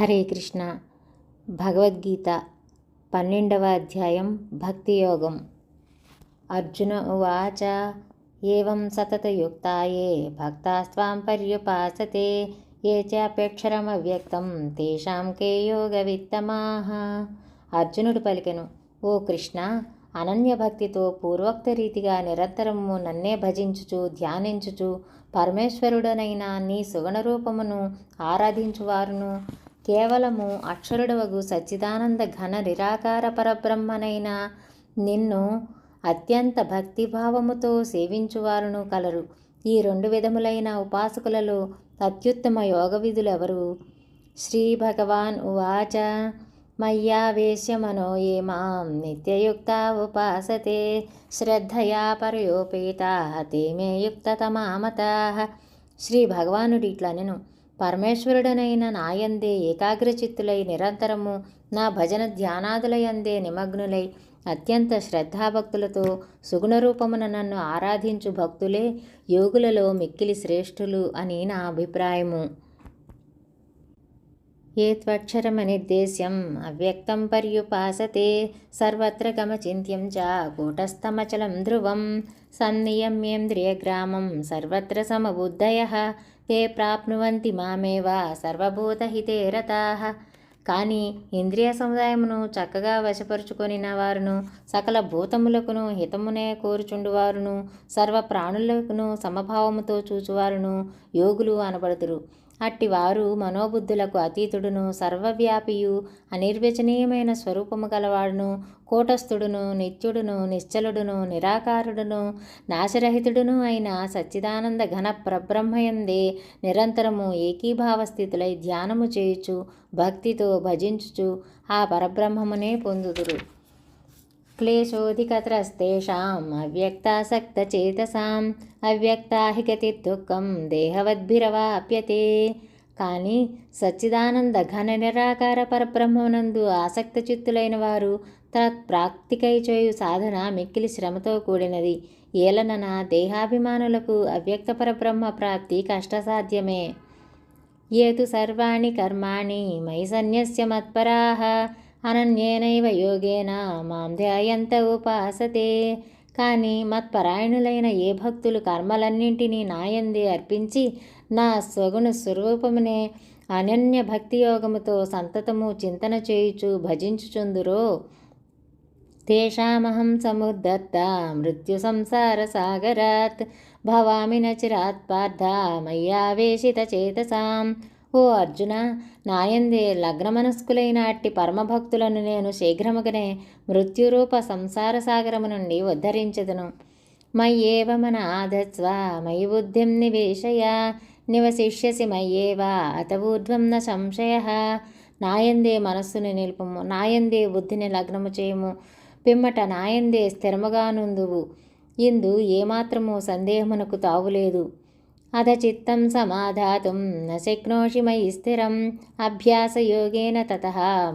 హరే కృష్ణ. భగవద్గీత పన్నెండవ అధ్యాయం భక్తి యోగం. అర్జున ఉవాచ ఏం సతతయుక్తాయే భక్తాస్వాం పర్యుపాసతే ఏ చాపేక్షరమవ్యక్తం తేషాం కే యోగవిత్తమాహ అర్జునుడు పలికెను ఓ కృష్ణ అనన్య భక్తితో పూర్వోక్త రీతిగా నిరంతరము నన్నే భజించుచు ధ్యానించుచు పరమేశ్వరుడనైన నీ సుగణ రూపమును ఆరాధించువారును. కేవలము అక్షరుడవగు సచ్చిదానంద ఘన నిరాకార పరబ్రహ్మనైన నిన్ను అత్యంత భక్తిభావముతో సేవించువారును కలరు. ఈ రెండు విధములైన ఉపాసకులలో అత్యుత్తమ యోగ విధులెవరు శ్రీ భగవాన్ ఉవాచ మయ్యావేశ్యమనో ఏ మాం నిత్యయుక్త ఉపాసతే శ్రద్ధయా పరయోపేత తే మే యుక్తతమామతా శ్రీ భగవానుడు నేను పరమేశ్వరుడనైన నాయందే ఏకాగ్రచిత్తులై నిరంతరము నా భజన ధ్యానాదులయందే నిమగ్నులై అత్యంత శ్రద్ధాభక్తులతో సుగుణరూపమున నన్ను ఆరాధించు భక్తులే యోగులలో మిక్కిలి శ్రేష్ఠులు అని నా అభిప్రాయము. ఏ త్వక్షరమనిర్దేశ్యం అవ్యక్తం పర్యుపాసతే సర్వత్ర గమచింత్యం చ కూటస్థమచలం ధ్రువం సన్నియమ్యేంద్రియగ్రామం సర్వత్ర సమబుద్ధయ ते ప్రాప్నువంతి మామేవ? సర్వభూతహితే రతాః. కానీ ఇంద్రియ సముదాయమును చక్కగా వశపరుచుకొనిన వారును సకల భూతములకును హితమునే కోరుచుండువారును సర్వ ప్రాణులకును సమభావముతో చూచువారును యోగులు అనబడుదురు. అట్టివారు మనోబుద్ధులకు అతీతుడును సర్వవ్యాపియు అనిర్వచనీయమైన స్వరూపము గలవాడును కూటస్థుడును నిత్యుడును నిశ్చలుడును నిరాకారుడును నాశరహితుడును అయిన సచ్చిదానంద ఘన ప్రబ్రహ్మయందే నిరంతరము ఏకీభావ స్థితులై ధ్యానము చేయుచు భక్తితో భజించుచు ఆ పరబ్రహ్మమునే పొందుదురు. క్లేశోధికత్రస్తేషాం అవ్యక్తాసక్తచేతసాం అవ్యక్తాహి గతిర్దుఃఖం దేహవద్భిరవాప్యతే కానీ సచ్చిదానంద ఘన నిరాకార పరబ్రహ్మనందు ఆసక్త చిత్తులైన వారు తత్ప్రాక్తికై చేయు సాధన మిక్కిలి శ్రమతో కూడినది। ఏలనన దేహాభిమానులకు అవ్యక్త పరబ్రహ్మ ప్రాప్తి కష్టసాధ్యమే। ఏతు సర్వాణి కర్మాణి మయి సన్యస్య మత్పరాహ అనన్యేనైవ యోగేన? మాం ధ్యాయంత ఉపాసతే. కానీ మత్పరాయణులైన ఏ భక్తులు కర్మలన్నింటినీ నాయందే అర్పించి నా స్వగుణ స్వరూపమునే అనన్య భక్తి యోగముతో సంతతము చింతన చేయుచు భజించుచుందురో. తేషామహం సముద్ధత్త మృత్యు సంసార సాగరాత్ భవామి నచిరాత్ పార్థ మయ్యావేశిత చేతసాం. ఓ అర్జున నాయందే లగ్నమనస్కులైన అట్టి పరమభక్తులను నేను శీఘ్రముగానే మృత్యురూప సంసార సాగరము నుండి ఉద్ధరించదును. మయ్యేవ మన ఆధత్స్వ మయి బుద్ధిం నివేశయ నివశిష్యసి మయ్యేవ అత ఊర్ధ్వం న సంశయ. నాయందే మనస్సుని నిలుపము నాయందే బుద్ధిని లగ్నము చేయము. పిమ్మట నాయందే స్థిరముగా నుందువు. ఇందు ఏమాత్రము సందేహమునకు తావులేదు. అథ చిత్తం సమాధాతుం న శక్నోషి మయి స్థిరం. అభ్యాసయోగేన తత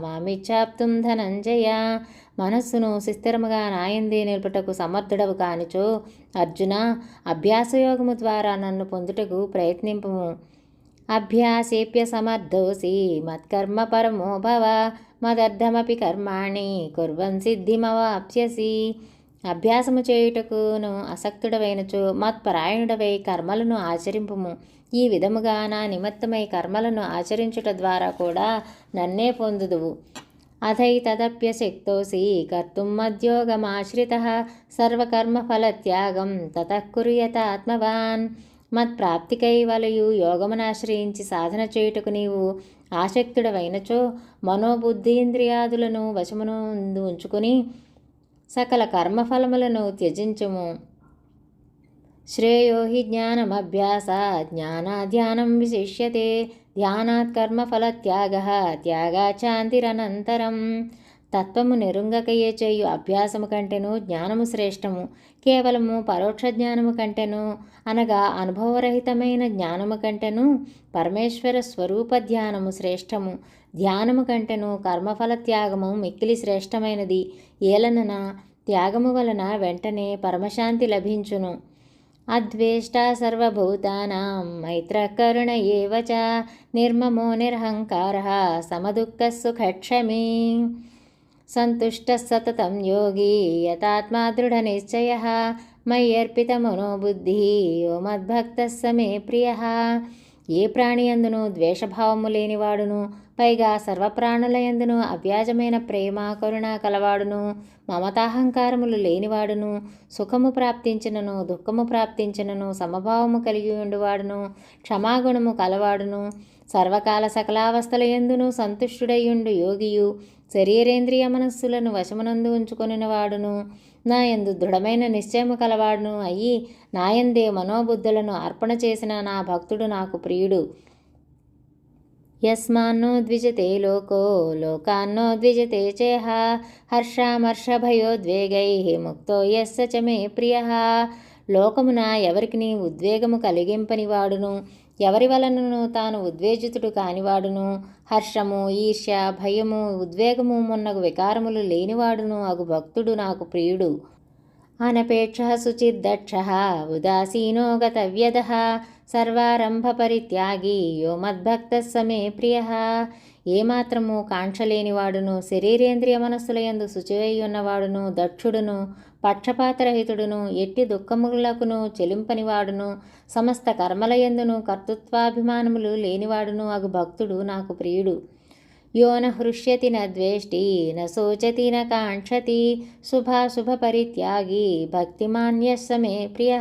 మామిచ్చాప్తుం ధనంజయ. మనస్సును సుస్థిరముగా నాయంది నిలుపుటకు సమర్థుడవు కానిచో అర్జున అభ్యాసయోగము ద్వారా నన్ను పొందుటకు ప్రయత్నింపము. అభ్యాసేప్య సమర్థోసి మత్కర్మ పరమో భవ మదర్థమపి కర్మాణి కుర్వన్ సిద్ధిమవాప్స్యసి. అభ్యాసము చేయుటకును అసక్తుడవైనచో మత్పరాయణుడవై కర్మలను ఆచరింపుము. ఈ విధముగా నా నిమిత్తమై కర్మలను ఆచరించుట ద్వారా కూడా నన్నే పొందుదువు. అథైతదప్యశక్తోసి కర్తుం మద్యోగమాశ్రిత సర్వకర్మఫలత్యాగం తతః ఆత్మవాన్. మత్ప్రాప్తికై వలయు యోగమునాశ్రయించి సాధన చేయుటకు నీవు ఆసక్తుడవైనచో మనోబుద్ధీంద్రియాదులను వశమును ఉంచుకుని సకల కర్మఫలములను త్యజించుము. శ్రేయో హి జ్ఞానమభ్యాస జ్ఞానాధ్యానం విశిష్యతే ధ్యానాత్ కర్మఫలత్యాగ త్యాగాచాంతిరనంతరం తత్వము నెరుంగకయ్యే చేయు అభ్యాసము కంటేను జ్ఞానము శ్రేష్టము కేవలము పరోక్ష జ్ఞానము కంటేను అనగా అనుభవరహితమైన జ్ఞానము కంటేను పరమేశ్వర స్వరూప ధ్యానము శ్రేష్టము. ధ్యానము కంటెను కర్మఫల త్యాగము మిక్కిలి శ్రేష్టమైనది. ఏలనన త్యాగము వలన వెంటనే పరమశాంతి లభించును. అద్వేష్ట సర్వభూతానాం మైత్రకరుణ ఏవచ నిర్మమో నిర్మమో నిరహంకారः సమదుఃఖసుఖక్షమీ సంతుష్ట సతతం యోగి యతాత్మా దృఢనిశ్చయः మయ్యర్పితమనోబుద్ధిः మనోబుద్ధి ఓ మద్భక్త సమే ప్రియ. ఏ ప్రాణి అందును ద్వేషభావము లేనివాడును. పైగా సర్వప్రాణులయందును అవ్యాజమైన ప్రేమ కరుణ కలవాడును మమతాహంకారములు లేనివాడును సుఖము ప్రాప్తించినను దుఃఖము ప్రాప్తించినను సమభావము కలిగి ఉండువాడును క్షమాగుణము కలవాడును సర్వకాల సకలావస్థల ఎందును సంతుష్టుడయ్యుండు యోగియు శరీరేంద్రియ మనస్సులను వశమునందు ఉంచుకొనినవాడును. నా యందు దృఢమైన నిశ్చయము కలవాడును అయ్యి నాయందే మనోబుద్ధులను అర్పణ చేసిన నా భక్తుడు నాకు ప్రియుడు. యస్మాన్నో ద్విజతే లోకో లోకాన్నో ద్విజతే చేహ హర్షామర్షభయోద్వేగై ముక్తో యస్స చ మే ప్రియ. లోకమున ఎవరికి నీ ఉద్వేగము కలిగింపని వాడును ఎవరి వలనను తాను ఉద్వేజితుడు కానివాడును? హర్షము ఈర్ష్య భయము ఉద్వేగము మొన్నగు వికారములు లేనివాడును అగు భక్తుడు నాకు ప్రియుడు. అనపేక్ష శుచిర్దక్ష ఉదాసీనో గతవ్యద సర్వారంభపరిత్యాగి యో మద్భక్త సమే ప్రియ ఏమాత్రము కాంక్షలేనివాడును శరీరేంద్రియ మనస్సులయందు శుచివయ్యున్నవాడును దక్షుడును పక్షపాతరహితుడును ఎట్టి దుఃఖములకును చెలింపనివాడును సమస్త కర్మలయందును కర్తృత్వాభిమానములు లేనివాడును అగు భక్తుడు నాకు ప్రియుడు. యో న హృష్యతి న ద్వేష్టి న శోచతి న శుభాశుభ పరిత్యాగి భక్తిమాన్యస్స ప్రియ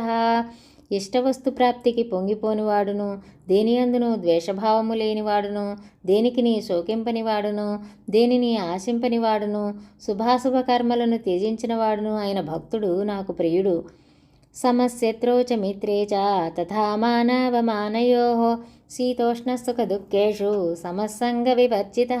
ఇష్టవస్తు ప్రాప్తికి పొంగిపోనివాడును దేనియందును ద్వేషభావము లేనివాడును దేనికిని శోకింపనివాడును దేనిని ఆశింపనివాడును శుభాశుభ కర్మలను త్యజించినవాడును ఆయన భక్తుడు నాకు ప్రియుడు. సమశత్రౌ చ మిత్రే చ తథా మానవమానయో శీతోష్ణసుఖదుఃఖేషు సమస్సంగ వివర్జిత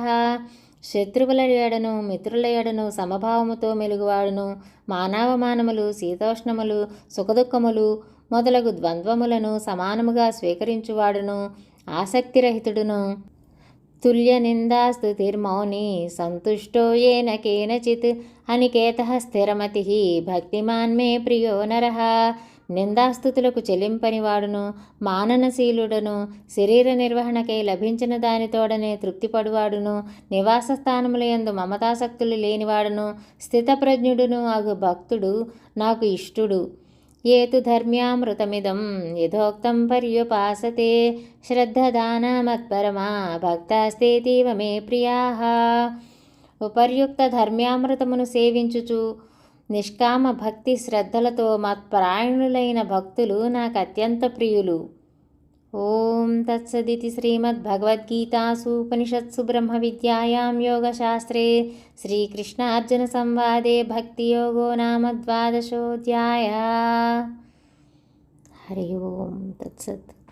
శత్రువుల ఏడను మిత్రుల ఏడను సమభావముతో మెలుగువాడును మానవమానములు శీతోష్ణములు సుఖదుఖములు మొదలగు ద్వంద్వములను సమానముగా స్వీకరించువాడును ఆసక్తిరహితుడును. తుల్య నిందాస్తుతిర్మౌని సంతుష్టో ఏన కేనచిత్ అనికేత స్థిరమతి. భక్తిమాన్ మే ప్రియో నర. నిందాస్తుతులకు చెల్లింపనివాడును మాననశీలుడను శరీర నిర్వహణకై లభించిన దానితోడనే తృప్తిపడువాడును నివాస స్థానములయందు మమతాసక్తులు లేనివాడును స్థితప్రజ్ఞుడును అగు భక్తుడు నాకు ఇష్టుడు. ఏతు ధర్మ్యామృతమిదం యథోక్తం పర్యుపాసతే. శ్రద్ధదానమత్పరమా భక్తాస్తేతీవ మే ప్రియా. ఉపర్యుక్త ధర్మ్యామృతమును సేవించుచు నిష్కామ భక్తి శ్రద్ధలతో మత్పరాయణులైన భక్తులు నాకు అత్యంత ప్రియులు. ॐ तत्सदिति श्रीमद्भगवद्गीतासु उपनिषत्सु ब्रह्मविद्यायां योगशास्त्रे श्रीकृष्णार्जुनसंवादे भक्तियोगो नाम द्वादशोऽध्यायः। हरि ओं तत्सत्।